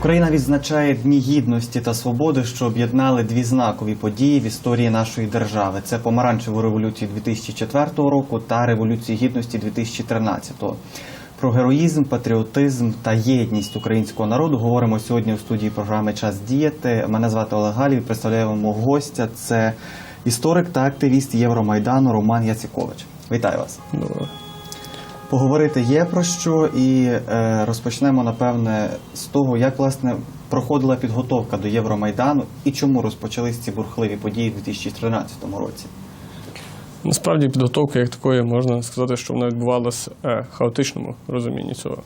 Україна відзначає Дні гідності та свободи, що об'єднали дві знакові події в історії нашої держави. Це помаранчеву революцію 2004 року та революцію гідності 2013 Про героїзм, патріотизм та єдність українського народу говоримо сьогодні у студії програми Час діяти. Мене звати Олег Галів. Представляю мого гостя. Це історик та активіст Євромайдану Роман Яцікович. Вітаю вас. Добре. Поговорити є про що, і е, розпочнемо напевне з того, як власне проходила підготовка до Євромайдану і чому розпочались ці бурхливі події у 2013 році. Насправді підготовка як такої можна сказати, що вона відбувалася е, в хаотичному розумінні цього.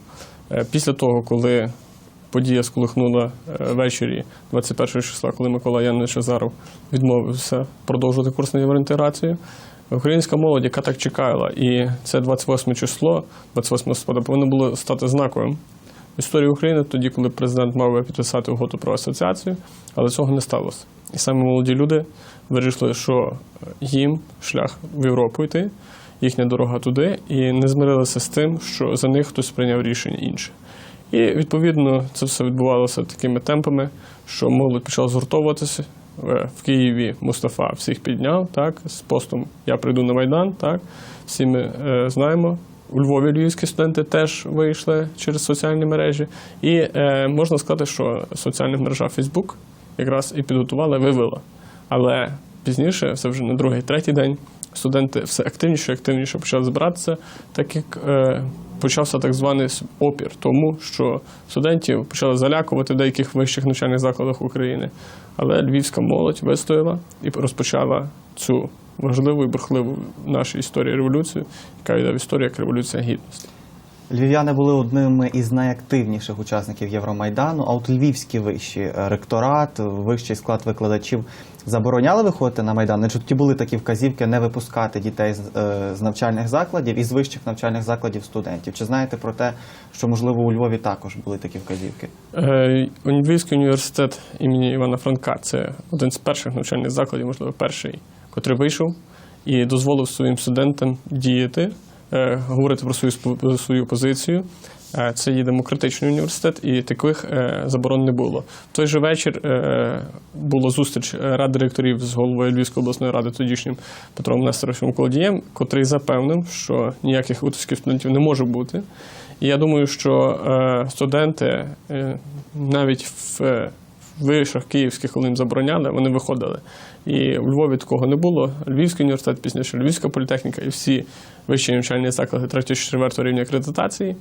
Е, Після того, коли подія сколихнула е, ввечері 21 числа, коли Микола Янович Азаров відмовився продовжувати курс на євроінтеграцію, українська молодь, яка так чекала, і це 28 число, 28 листопада, повинно було стати знаковим в історії України тоді, коли президент мав би підписати угоду про асоціацію, але цього не сталося. І саме молоді люди вирішили, що їм шлях в Європу йти, їхня дорога туди, і не змирилися з тим, що за них хтось прийняв рішення інше. І відповідно це все відбувалося такими темпами, що молодь почала згуртовуватися. Е, В Києві Мустафа всіх підняв, так, з постом Я прийду на Майдан, так. Всі ми е, знаємо. У Львові львівські студенти теж вийшли через соціальні мережі. І е, можна сказати, що соціальна мережа Facebook якраз і підготувала, вивела. Але пізніше, все вже на другий, третій день, студенти все активніше і активніше почали збиратися, так як е, почався так званий опір тому, що студентів почали залякувати в деяких вищих навчальних закладах України. Але львівська молодь вистояла і розпочала цю важливу і бурхливу в нашій історії революцію, яка йде в історію як революція гідності. Львів'яни були одними із найактивніших учасників Євромайдану. А от львівські вищі е, ректорат, вищий склад викладачів забороняли виходити на майдан. Тоді були такі вказівки не випускати дітей з, е, навчальних закладів і з вищих навчальних закладів студентів? Чи знаєте про те, що можливо у Львові також були такі вказівки? Е, Львівський університет імені Івана Франка це один з перших навчальних закладів, можливо, перший, котрий вийшов і дозволив своїм студентам діяти, говорити про свою свою позицію. Е, Це є демократичний університет, і таких е, заборон не було. Той же вечір е, була зустріч е, ради директорів з головою Львівської обласної ради, тодішнім Петром Нестеровичем Колодієм, котрий запевнив, що ніяких утисків студентів не може бути. І я думаю, що е, студенти е, навіть в, е, в вишах київських, коли їм забороняли, вони виходили. І у Львові такого не було. Львівський університет, пізніше Львівська політехніка і всі вищі навчальні заклади 3-4 рівня акредитації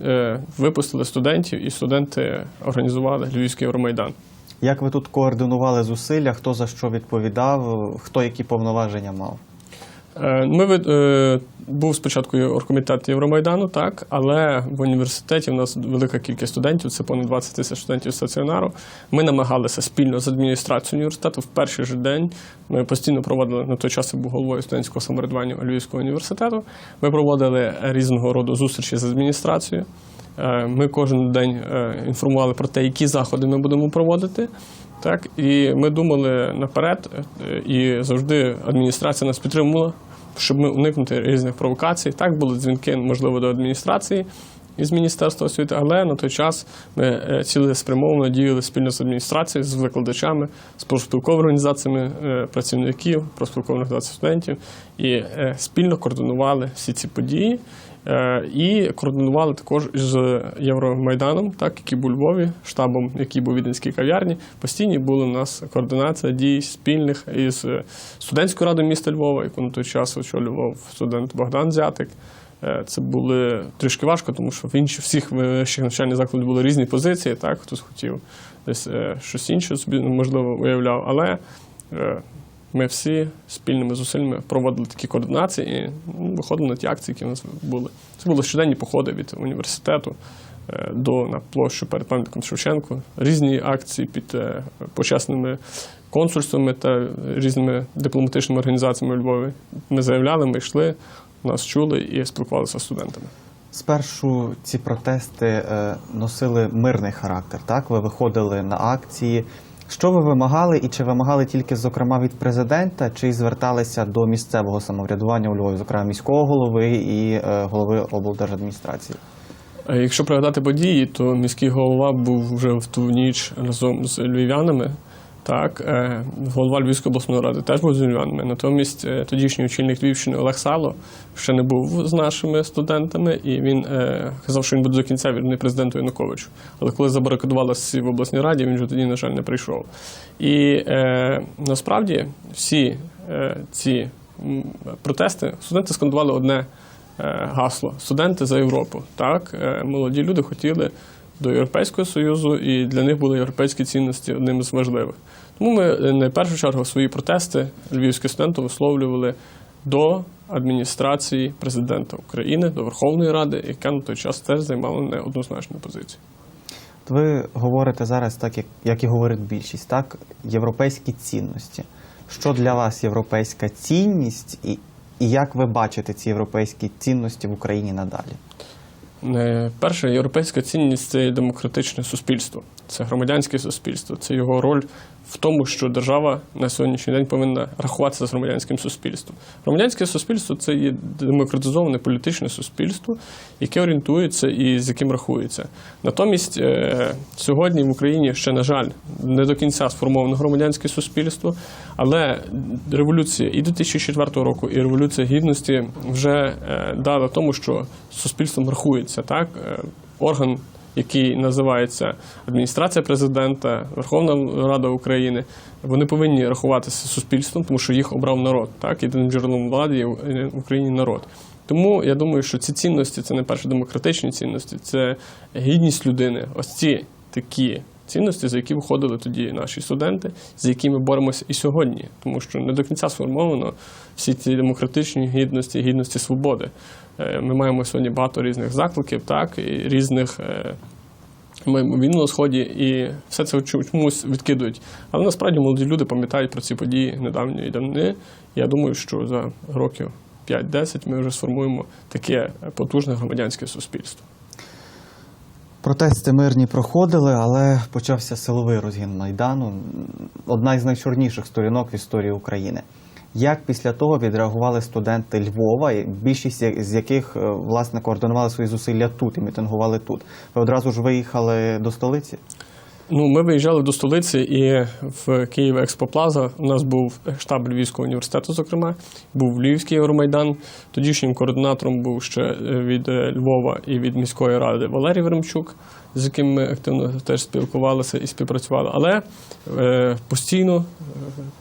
е, випустили студентів, і студенти організували Львівський Євромайдан. Як ви тут координували зусилля? Хто за що відповідав? Хто які повноваження мав? Е, Ми е, був спочатку оргкомітет Євромайдану, так, але в університеті в нас велика кількість студентів, це понад 20 тисяч студентів стаціонару. Ми намагалися спільно з адміністрацією університету в перший же день. Ми постійно проводили на той час я був головою студентського самоврядування Львівського університету. Ми проводили різного роду зустрічі з адміністрацією. Е, Ми кожен день інформували про те, які заходи ми будемо проводити. Так, і ми думали наперед, і завжди адміністрація нас підтримувала, щоб ми уникнути різних провокацій. Так були дзвінки, можливо, до адміністрації із Міністерства освіти, але на той час ми е, цілеспрямовано діяли спільно з адміністрацією, з викладачами, з профспілковими організаціями е, працівників, профспілкових організацій студентів і е, спільно координували всі ці події. Е, І координували також з Євромайданом, так який був у Львові, штабом, який був у Віденській кав'ярні. Постійні були у нас координація дій спільних із е, студентською радою міста Львова, яку на той час очолював студент Богдан Зятик. Е, Це були трішки важко, тому що в інших всіх вищих навчальних закладів були різні позиції. Так, хтось хотів десь щось інше собі можливо уявляв, але ми всі спільними зусиллями проводили такі координації і ну, виходили на ті акції, які у нас були. Це були щоденні походи від університету е, до на площу перед пам'ятником Шевченку, різні акції під е, почесними консульствами та різними дипломатичними організаціями у Львові. Ми заявляли, ми йшли, нас чули і спілкувалися з студентами. Спершу ці протести е, носили мирний характер. Так, ви виходили на акції. Що ви вимагали, і чи вимагали тільки, зокрема, від президента, чи зверталися до місцевого самоврядування у Львові, зокрема міського голови і е, голови облдержадміністрації? Е, Якщо пригадати події, то міський голова був вже в ту ніч разом з львів'янами. Так, е, голова Львівської обласної ради теж був з. Натомість е, тодішній очільник Львівщини Олег Сало ще не був з нашими студентами, і він е, казав, що він буде до кінця вірний президенту Януковичу. Але коли забарикадувалися в обласній раді, він вже тоді, на жаль, не прийшов. І насправді всі ці протести студенти скандували одне гасло студенти за Європу. Так, молоді люди хотіли до Європейського Союзу, і для них були європейські цінності одним з важливих. Тому ми е, не першу чергу свої протести львівські студенти висловлювали до адміністрації президента України, до Верховної Ради, яка на той час теж займала неоднозначну позицію. Ви говорите зараз, так як, як і говорить більшість, так європейські цінності. Що для вас європейська цінність, і, і як ви бачите ці європейські цінності в Україні надалі? Е, Перше, європейська цінність це демократичне суспільство, це громадянське суспільство, це його роль в тому, що держава на сьогоднішній день повинна рахуватися з громадянським суспільством. Громадянське суспільство це є демократизоване політичне суспільство, яке орієнтується і з яким рахується. Натомість е, сьогодні в Україні ще, на жаль, не до кінця сформовано громадянське суспільство, але революція і 2004 року, і революція гідності вже е, дала тому, що суспільством рахується так. Е, Орган який називається адміністрація президента, Верховна Рада України, вони повинні рахуватися з суспільством, тому що їх обрав народ. Так, єдиним джерелом влади є в Україні народ. Тому я думаю, що ці цінності це не перше демократичні цінності, це гідність людини. Ось ці такі цінності, за які виходили тоді наші студенти, за які ми боремося і сьогодні, тому що не до кінця сформовано всі ці демократичні гідності, гідності свободи. Е, Ми маємо сьогодні багато різних закликів, так і різних. е, війну на сході, і все це чомусь відкидують. Але насправді молоді люди пам'ятають про ці події недавньої давнини. Я думаю, що за років 5-10 ми вже сформуємо таке потужне громадянське суспільство. Протести мирні проходили, але почався силовий розгін Майдану. Одна із найчорніших сторінок в історії України. Як після того відреагували студенти Львова, більшість з яких е, власне координували свої зусилля тут і мітингували тут? Ви одразу ж виїхали до столиці? Ну, ми виїжджали до столиці, і в Київ Експоплаза у нас був штаб Львівського університету, зокрема, був Львівський Євромайдан. Тодішнім координатором був ще е, від е, Львова і від міської ради Валерій Веремчук, з яким ми активно теж спілкувалися і співпрацювали. Але е, постійно,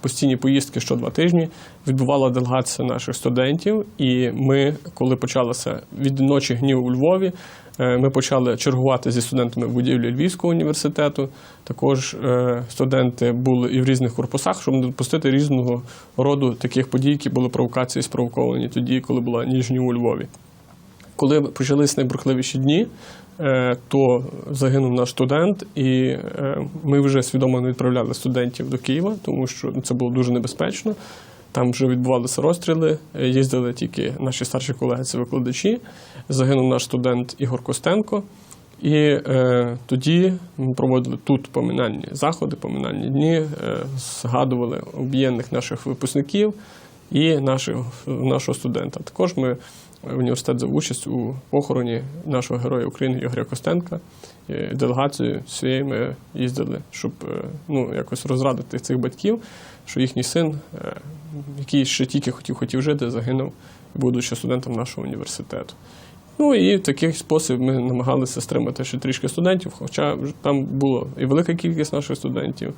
постійні поїздки що два тижні відбувала делегація наших студентів. І ми, коли почалося від ночі гнів у Львові, Ми почали чергувати зі студентами в будівлі Львівського університету. Також е, студенти були і в різних корпусах, щоб не допустити різного роду таких подій, які були провокації спровоковані тоді, коли була ніжні у Львові. Коли почались найбрухливіші дні, е, то загинув наш студент, і е, ми вже свідомо не відправляли студентів до Києва, тому що це було дуже небезпечно. Там вже відбувалися розстріли, їздили тільки наші старші колеги, це викладачі. Загинув наш студент Ігор Костенко. І е, тоді ми проводили тут поминальні заходи, поминальні дні, е, згадували об'єднаних наших випускників і нашого, нашого студента. Також ми університет взяв участь у похороні нашого героя України Ігоря Костенка. Делегацією своєю ми їздили, щоб е, ну, якось розрадити цих батьків, що їхній син, е, який ще тільки хотів хотів жити, загинув, будучи студентом нашого університету. Ну і в такий спосіб ми намагалися стримати ще трішки студентів, хоча там було і велика кількість наших студентів,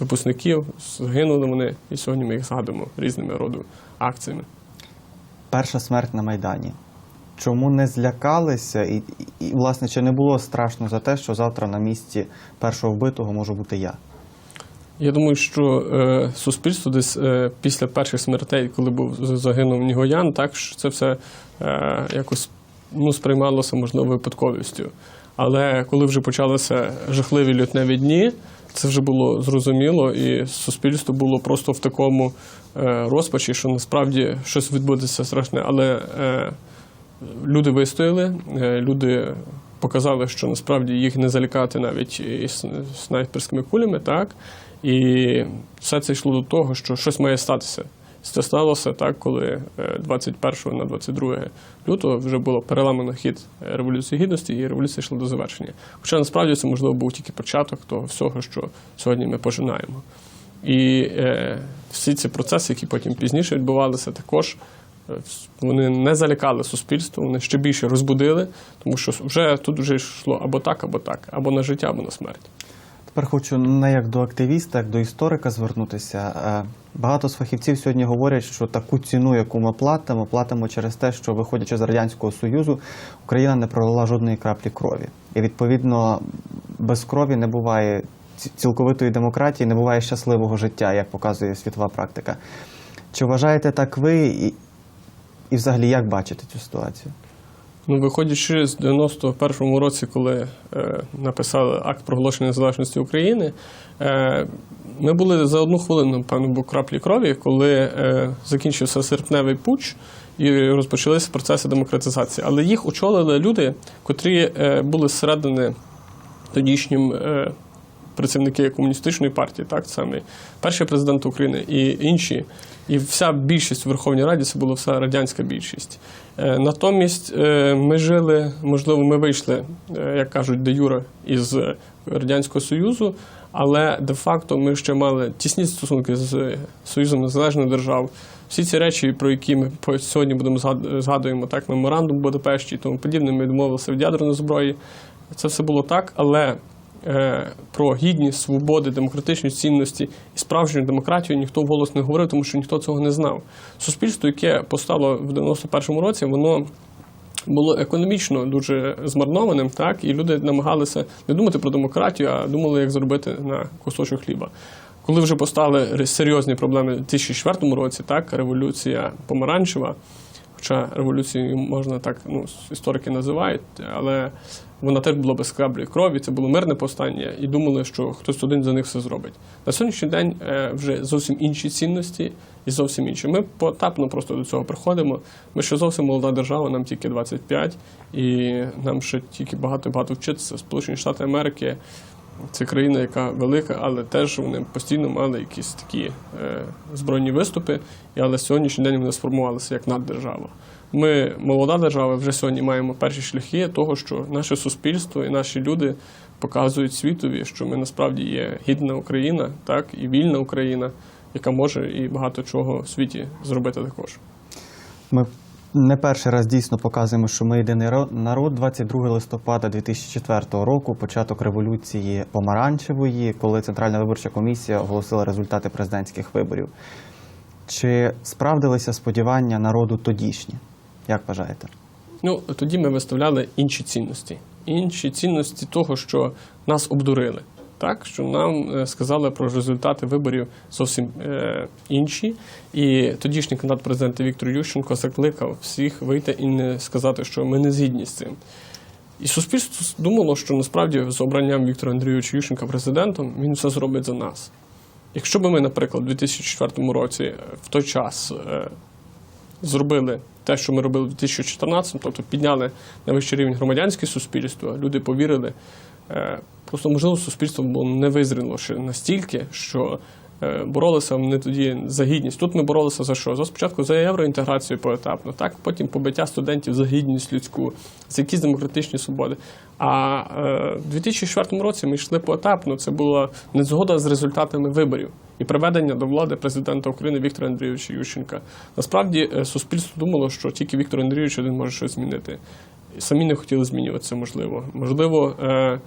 випускників, загинули вони, і сьогодні ми їх згадуємо різними роду акціями. Перша смерть на Майдані. Чому не злякалися? І, і, і, власне, чи не було страшно за те, що завтра на місці першого вбитого можу бути я? Я думаю, що е, суспільство десь е, після перших смертей, коли був загинув Нігоян, так що це все е, якось ну, сприймалося можливо випадковістю. Але коли вже почалися жахливі лютневі дні, це вже було зрозуміло, і суспільство було просто в такому е, розпачі, що насправді щось відбудеться страшне. Але е, люди вистояли, е, люди показали, що насправді їх не залякати навіть і снайперськими кулями, так? І все це йшло до того, що щось має статися. Це сталося так, коли е, 21 на 22 лютого вже було переламано хід е, Революції Гідності, і революція йшла до завершення. Хоча насправді це можливо був тільки початок того всього, що сьогодні ми пожинаємо. І е, всі ці процеси, які потім пізніше відбувалися, також е, вони не залякали суспільство, вони ще більше розбудили, тому що вже тут вже йшло або так, або так, або на життя, або на смерть. Тепер хочу не як до активіста, як до історика звернутися. Е, Багато з фахівців сьогодні говорять, що таку ціну, яку ми платимо, платимо через те, що виходячи з радянського союзу, Україна не пролила жодної краплі крові. І відповідно без крові не буває цілковитої демократії, не буває щасливого життя, як показує світова практика. Чи вважаєте так ви і, і взагалі як бачите цю ситуацію? Ну, виходячи з 91-му році, коли е, написали акт проголошення незалежності України, е, ми були за одну хвилину, певно, був краплі крові, коли е, закінчився серпневий путч і розпочалися процеси демократизації. Але їх очолили люди, котрі е, були зсередини тодішнім е, працівники комуністичної партії, так саме перший президент України і інші. І вся більшість у Верховній Раді це була вся радянська більшість. Е, Натомість е, ми жили, можливо, ми вийшли, е, як кажуть, де юре із Радянського Союзу, але де-факто ми ще мали тісні стосунки з Союзом Незалежних Держав. Всі ці речі, про які ми сьогодні будемо згадуємо, так, меморандум Будапешті і тому подібне, ми домовилися від ядерної зброї. Це все було так, але про гідність, свободи, демократичні цінності і справжню демократію ніхто вголос не говорив, тому що ніхто цього не знав. Суспільство, яке постало в 91-му році, воно було економічно дуже змарнованим, так і люди намагалися не думати про демократію, а думали, як заробити на кусочок хліба. Коли вже постали серйозні проблеми в 2004 році, так революція помаранчева, хоча революцією можна так, ну історики називають, але вона теж була без краплі крові, це було мирне повстання, і думали, що хтось один за них все зробить. На сьогоднішній день е, вже зовсім інші цінності і зовсім інші. Ми поетапно просто до цього приходимо. Ми ще зовсім молода держава, нам тільки 25, і нам ще тільки багато багато вчитися. Сполучені Штати Америки це країна, яка велика, але теж вони постійно мали якісь такі е, збройні виступи, і але сьогоднішній день вони сформувалися як наддержава. Ми, молода держава, вже сьогодні маємо перші шляхи того, що наше суспільство і наші люди показують світові, що ми насправді є гідна Україна, так і вільна Україна, яка може і багато чого в світі зробити також. Ми не перший раз дійсно показуємо, що ми єдиний ро- народ. 22 листопада 2004 року, початок революції помаранчевої, коли Центральна виборча комісія оголосила результати президентських виборів. Чи справдилися сподівання народу тодішні? Як вважаєте? Ну тоді ми виставляли інші цінності. Інші цінності того, що нас обдурили. Так, що нам е, сказали про результати виборів зовсім е, інші. І тодішній кандидат президента Віктор Ющенко закликав всіх вийти і не сказати, що ми не згідні з цим. І суспільство думало, що насправді з обранням Віктора Андрійовича Ющенка президентом він все зробить за нас. Якщо б ми, наприклад, у 2004 році е, в той час зробили те, що ми робили в 2014, тобто підняли на вищий рівень громадянське суспільство, люди повірили. Е, Просто можливо суспільство було не визріло ще настільки, що е, боролися вони тоді за гідність. Тут ми боролися за що? За спочатку за євроінтеграцію поетапно, так потім побиття студентів за гідність людську, за якісь демократичні свободи. А е, в 2004 році ми йшли поетапно. Це була незгода з результатами виборів і приведення до влади президента України Віктора Андрійовича Ющенка. Насправді суспільство думало, що тільки Віктор Андрійович один може щось змінити. Самі не хотіли змінюватися, можливо. Можливо, е,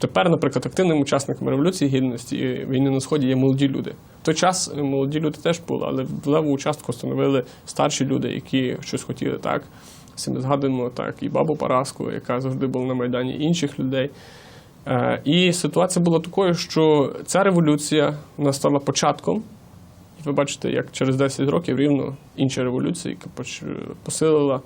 Тепер, наприклад, активними учасниками революції гідності і війни на сході є молоді люди. В той час е, молоді люди теж були, але в леву участку становили старші люди, які щось хотіли так. Всі згадуємо так і бабу Параску, яка завжди була на майдані інших людей. Е, І ситуація була такою, що ця революція вона стала початком. І ви бачите, як через 10 років рівно інша революція, яка посилила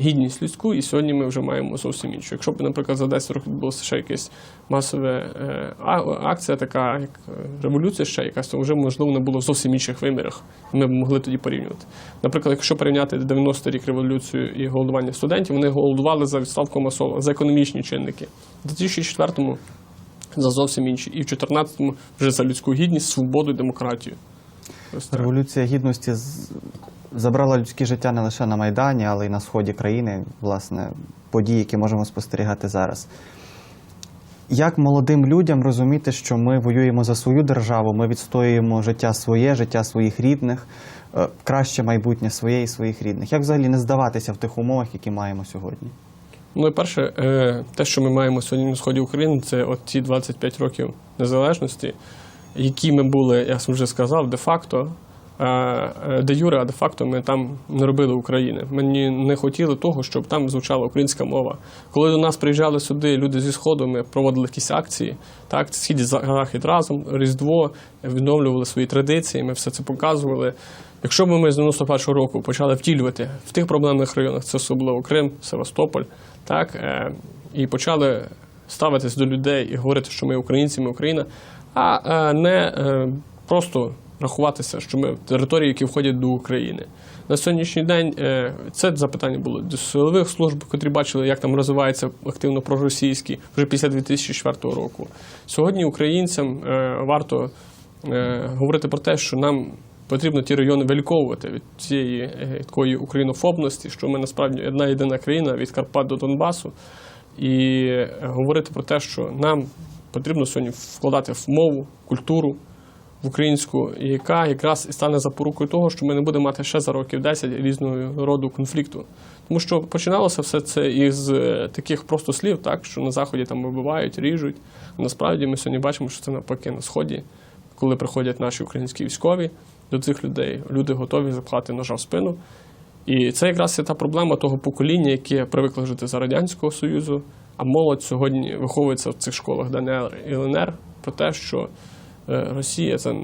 гідність людську, і сьогодні ми вже маємо зовсім іншу. Якщо б, наприклад, за 10 років відбулася ще якась масова е, акція, така як е, революція, ще якась, то вже можливо не було в зовсім інших вимірах. Ми б могли тоді порівнювати. Наприклад, якщо порівняти 90-й рік революцію і голодування студентів, вони голодували за відставку Масова, за економічні чинники. У 2004-му за зовсім інші, і в 2014-му вже за людську гідність, свободу і демократію. Революція гідності забрала людське життя не лише на Майдані, але й на сході країни, власне, події, які можемо спостерігати зараз. Як молодим людям розуміти, що ми воюємо за свою державу, ми відстоюємо життя своє, життя своїх рідних, е, краще майбутнє своє і своїх рідних? Як взагалі не здаватися в тих умовах, які маємо сьогодні? Ну, і перше, е, те, що ми маємо сьогодні на сході України, це от ті 25 років незалежності, які ми були, я вже сказав, де-факто, е, е, де юре, а де-факто ми там не робили України. Ми не хотіли того, щоб там звучала українська мова. Коли до нас приїжджали сюди люди зі Сходу, ми проводили якісь акції, так, схід і захід разом, Різдво, відновлювали свої традиції, ми все це показували. Якщо б ми з 91-го року почали втілювати в тих проблемних районах, це особливо Крим, Севастополь, так, е, і почали ставитись до людей і говорити, що ми українці, ми Україна, а е, не е, просто рахуватися, що ми території, які входять до України. На сьогоднішній день е, це запитання було до силових служб, котрі бачили, як там розвивається активно проросійський вже після 2004 року. Сьогодні українцям е, варто е, говорити про те, що нам потрібно ті райони виліковувати від цієї такої українофобності, що ми насправді одна єдина країна від Карпат до Донбасу, і говорити про те, що нам потрібно сьогодні вкладати в мову, культуру в українську, яка якраз і стане запорукою того, що ми не будемо мати ще за років 10 різного роду конфлікту. Тому що починалося все це із е, таких просто слів, так що на заході там вибивають, ріжуть. А насправді ми сьогодні бачимо, що це навпаки на сході, коли приходять наші українські військові до цих людей, люди готові запхати ножа в спину. І це якраз є та проблема того покоління, яке привикло жити за Радянського Союзу, а молодь сьогодні виховується в цих школах ДНР і ЛНР про те, що Росія це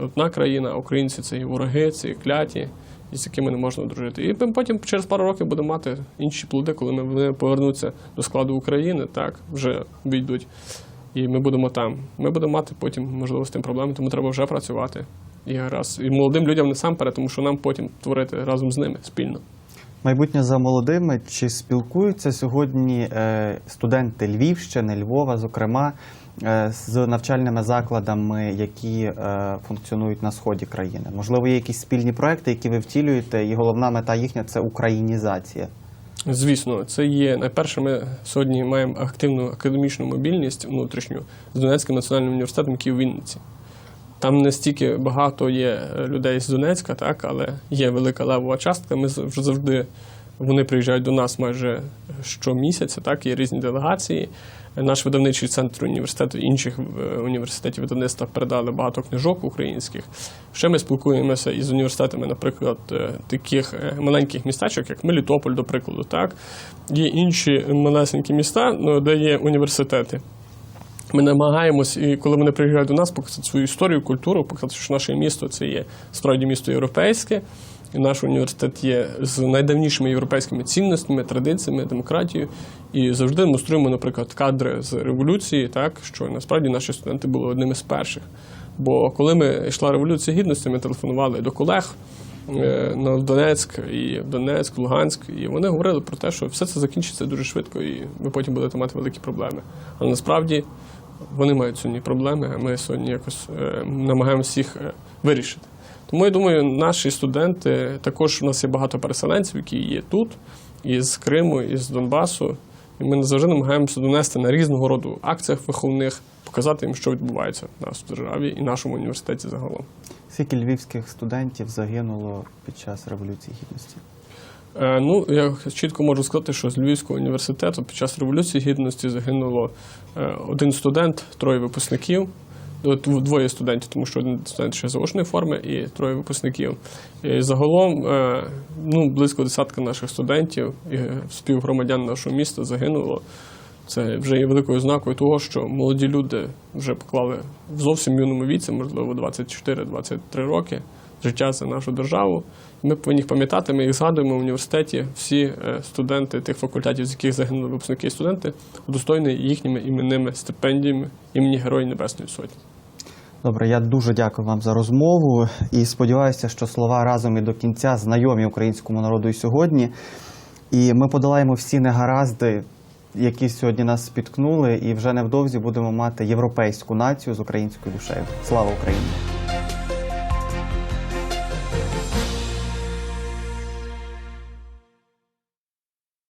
одна країна, українці це і вороги, це і кляті, і з якими не можна дружити. І потім через пару років будемо мати інші плоди, коли вони повернуться до складу України, так вже війдуть. І ми будемо там. Ми будемо мати потім, можливо, з тим проблеми, тому треба вже працювати. І раз і молодим людям насамперед, тому що нам потім творити разом з ними спільно. Майбутнє за молодими. Чи спілкуються сьогодні е, студенти Львівщини, Львова, зокрема, е, з навчальними закладами, які е, функціонують на сході країни? Можливо, є якісь спільні проекти, які ви втілюєте, і головна мета їхня це українізація. Звісно, це є найперше. Ми сьогодні маємо активну академічну мобільність внутрішню з Донецьким національним університетом, який у Вінниці. Там не стільки багато є е, людей з Донецька, так, але є велика левова частка. Ми завжди вони приїжджають до нас майже щомісяця, так, є різні делегації. Наш видавничий центр університету інших е, університетів видавництва передали багато книжок українських. Ще ми спілкуємося із університетами, наприклад, е, таких е, маленьких містечок, як Мелітополь, до прикладу. Так. Є інші малесенькі міста, ну, де є університети. Ми намагаємось, і коли вони приїжджають до нас, показати свою історію, культуру, показати, що наше місто це є справді місто європейське, наш університет є з найдавнішими європейськими цінностями, традиціями, демократією. І завжди демонструємо, наприклад, кадри з революції, так що насправді наші студенти були одними з перших. Бо коли ми йшла революція гідності, ми телефонували до колег е, на Донецьк і в Донецьк, Луганськ, і вони говорили про те, що все це закінчиться дуже швидко, і ви потім будете мати великі проблеми. Але насправді вони мають сьогодні проблеми, а ми сьогодні якось е, намагаємося їх е, вирішити. Тому я думаю, наші студенти також у нас є багато переселенців, які є тут, із Криму, із Донбасу. І ми завжди намагаємося донести на різного роду акціях виховних, показати їм, що відбувається в нас в державі і нашому університеті загалом. Скільки львівських студентів загинуло під час революції гідності? Е, Ну, я чітко можу сказати, що з Львівського університету під час Революції Гідності загинуло е, один студент, троє випускників. Двоє студентів, тому що один студент ще заочної форми і троє випускників. І загалом е, ну, близько десятка наших студентів і співгромадян нашого міста загинуло. Це вже є великою ознакою того, що молоді люди вже поклали в зовсім юному віці, можливо, 24-23 роки, життя за нашу державу. Ми повинні пам'ятати, ми їх згадуємо в університеті. Всі е, студенти тих факультетів, з яких загинули випускники і студенти, удостоєні їхніми іменними стипендіями імені Героїв Небесної Сотні. Добре, я дуже дякую вам за розмову і сподіваюся, що слова разом і до кінця знайомі українському народу і сьогодні. І ми подолаємо всі негаразди, які сьогодні нас спіткнули, і вже невдовзі будемо мати європейську націю з українською душею. Слава Україні!